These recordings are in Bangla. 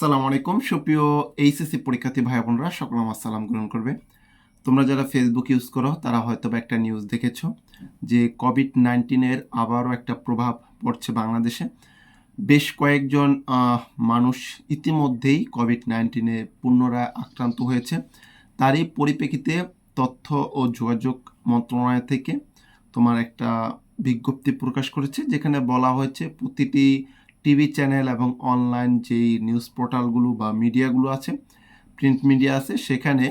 আসসালামু আলাইকুম। সুপ্রিয় এইচএসসি পরীক্ষার্থী ভাই বোনরা, সকল আমার সালাম গ্রহণ করবে। তোমরা যারা ফেসবুক ইউজ করো, তারা হয়তো বা একটা নিউজ দেখেছ যে কোভিড নাইন্টিনের আবারও একটা প্রভাব পড়ছে বাংলাদেশে। বেশ কয়েকজন মানুষ ইতিমধ্যেই কোভিড নাইন্টিনে পুনরায় আক্রান্ত হয়েছে। তারই পরিপ্রেক্ষিতে তথ্য ও যোগাযোগ মন্ত্রণালয় থেকে তোমার একটা বিজ্ঞপ্তি প্রকাশ করেছে, যেখানে বলা হয়েছে প্রতিটি টিভি চ্যানেল এবং অনলাইন যেই নিউজ পোর্টালগুলো বা মিডিয়াগুলো আছে, প্রিন্ট মিডিয়া আছে, সেখানে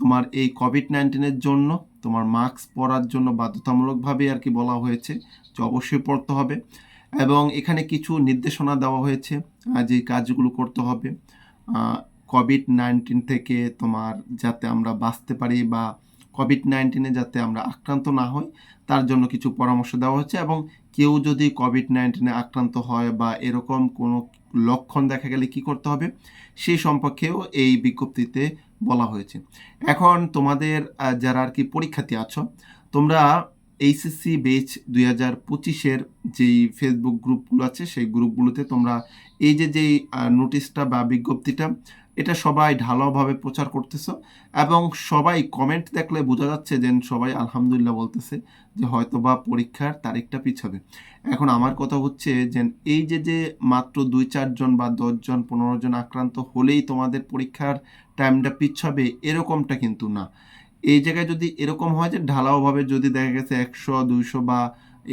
তোমার এই কোভিড নাইন্টিনের জন্য তোমার মাস্ক পরার জন্য বাধ্যতামূলকভাবে আর কি বলা হয়েছে যে অবশ্যই পড়তে হবে। এবং এখানে কিছু নির্দেশনা দেওয়া হয়েছে যে কাজগুলো করতে হবে। কোভিড নাইন্টিন থেকে তোমার যাতে আমরা বাঁচতে পারি বা কোভিড নাইন্টিনে যাতে আমরা আক্রান্ত না হই, তার জন্য কিছু পরামর্শ দেওয়া হচ্ছে এবং কেউ যদি কোভিড নাইন্টিনে আক্রান্ত হয় বা এরকম কোনো লক্ষণ দেখা গেলে কি করতে হবে সেই সম্পর্কেও এই বিজ্ঞপ্তিতে বলা হয়েছে। এখন তোমাদের যারা আর কি পরীক্ষার্থী আছো, তোমরা এইচএসসি বেচ দুই হাজার পঁচিশের যেই ফেসবুক গ্রুপগুলো আছে, সেই গ্রুপগুলোতে তোমরা এই যে যেই নোটিশটা বা বিজ্ঞপ্তিটা এটা সবাই ঢালাওভাবে প্রচার করতেছো এবং সবাই কমেন্ট দেখলে বোঝা যাচ্ছে যে সবাই আলহামদুলিল্লাহ বলতেছে যে হয়তো বা পরীক্ষার তারিখটা পিছাবে। এখন আমার কথা হচ্ছে যে এই যে যে মাত্র দুই চারজন বা দশজন পনেরো জন আক্রান্ত হলেই তোমাদের পরীক্ষার টাইমটা পিছাবে, এরকমটা কিন্তু না। এই জায়গায় যদি এরকম হয় যে ঢালাওভাবে যদি দেখা গেছে একশো, দুইশো বা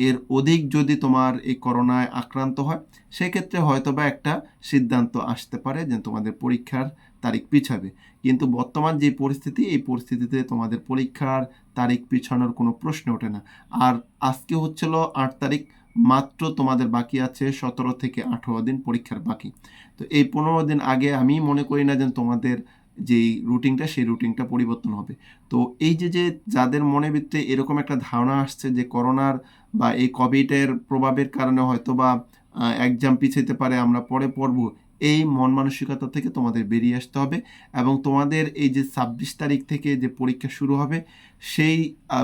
এর অধিক যদি তোমার এই করোনায় আক্রান্ত হয়, সেক্ষেত্রে হয়তো বা একটা সিদ্ধান্ত আসতে পারে যে তোমাদের পরীক্ষার তারিখ পিছাবে। কিন্তু বর্তমান যে পরিস্থিতি, এই পরিস্থিতিতে তোমাদের পরীক্ষার তারিখ পিছানোর কোনো প্রশ্ন ওঠে না। আর আজকে হচ্ছিল আট তারিখ, মাত্র তোমাদের বাকি আছে সতেরো থেকে আঠেরো দিন পরীক্ষার বাকি। তো এই পনেরো দিন আগে আমি মনে করি না যে তোমাদের যেই রুটিনটা সেই রুটিনটা পরিবর্তন হবে। তো এই যে যে যাদের মনে ভিতরে এরকম একটা ধারণা আসছে যে করোনার বা এই কোভিডের প্রভাবের কারণে হয়তো বা এক্সাম পিছাইতে পারে, আমরা পরে পড়ব, এই মন মানসিকতা থেকে তোমাদের বেরিয়ে আসতে হবে এবং তোমাদের এই যে ছাব্বিশ তারিখ থেকে যে পরীক্ষা শুরু হবে, সেই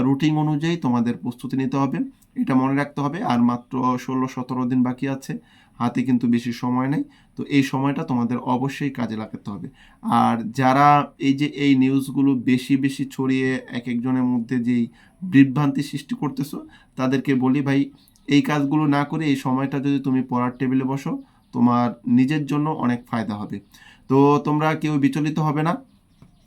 রুটিন অনুযায়ী তোমাদের প্রস্তুতি নিতে হবে। এটা মনে রাখতে হবে। আর মাত্র ষোলো, সতেরো দিন বাকি আছে। হাতে কিন্তু বেশি সময় নেই। তো এই সময়টা তোমাদের অবশ্যই কাজে লাগাতে হবে। আর যারা এই যে এই নিউজগুলো বেশি বেশি ছড়িয়ে এক একজনের মধ্যে যেই বিভ্রান্তি সৃষ্টি করতেছো, তাদেরকে বলি ভাই, এই কাজগুলো না করে এই সময়টা যদি তুমি পড়ার টেবিলে বসো, তোমার নিজের জন্য অনেক ফায়দা হবে। তো তোমরা কেউ বিচলিত হবে না।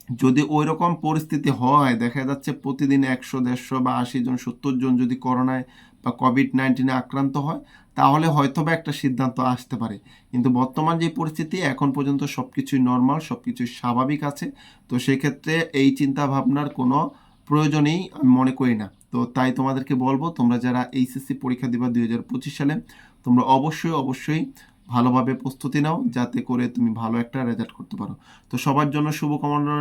যদি ওই রকম পরিস্থিতি হয়, দেখা যাচ্ছে প্রতিদিন একশো, দেড়শো বা আশি জন, সত্তর জন যদি করোনায় বা কোভিড নাইন্টিনে আক্রান্ত হয়, তাহলে হয়তো বা একটা সিদ্ধান্ত আসতে পারে। কিন্তু বর্তমান যে পরিস্থিতি, এখন পর্যন্ত সব কিছুই নর্মাল সব কিছুই স্বাভাবিক আছে। তো সেক্ষেত্রে এই চিন্তা ভাবনার কোনো প্রয়োজনেই আমি মনে করি না। তো তাই তোমাদেরকে বলব, তোমরা যারা এইচএসসি পরীক্ষা দিবা দুই সালে, তোমরা অবশ্যই অবশ্যই ভালোভাবে প্রস্তুতি নাও, যাতে করে তুমি ভালো একটা রেজাল্ট করতে পারো। তো সবার জন্য শুভকামনা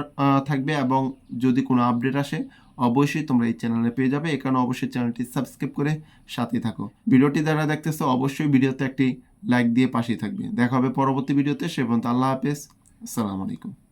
থাকবে এবং যদি কোনো আপডেট আসে, অবশ্যই তোমরা এই চ্যানেলে পেয়ে যাবে। এখানে অবশ্যই চ্যানেলটি সাবস্ক্রাইব করে সাথে থাকো। ভিডিওটি যারা দেখতেছো, অবশ্যই ভিডিওতে একটি লাইক দিয়ে পাশেই থাকবে। দেখা হবে পরবর্তী ভিডিওতে, সে পর্যন্ত আল্লাহ হাফেজ। আসসালামু আলাইকুম।